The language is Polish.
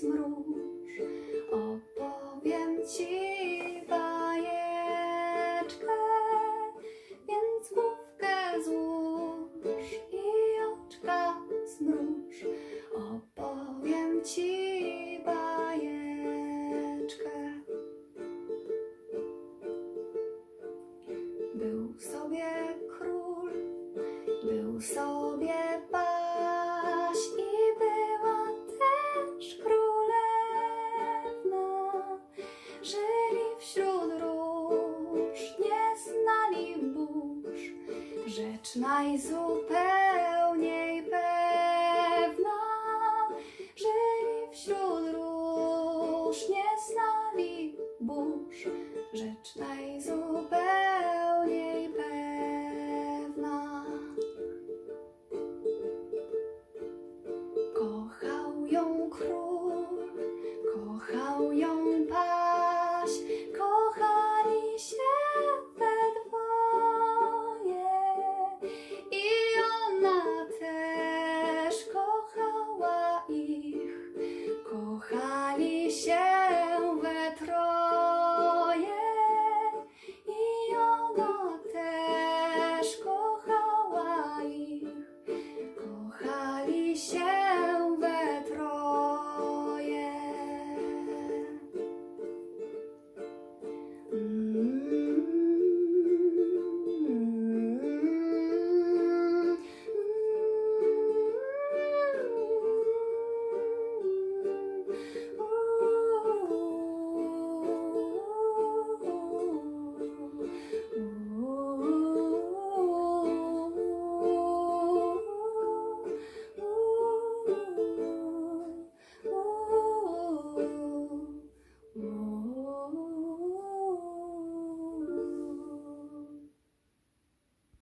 zmruż, opowiem ci bajeczkę, więc główkę złóż i oczka zmruż, opowiem ci bajeczkę. Był sobie król, był sobie rzecz najzupełniej pewna, żyli wśród róż nie znali burz, rzecz najzupełniej pewna. Kochał ją król.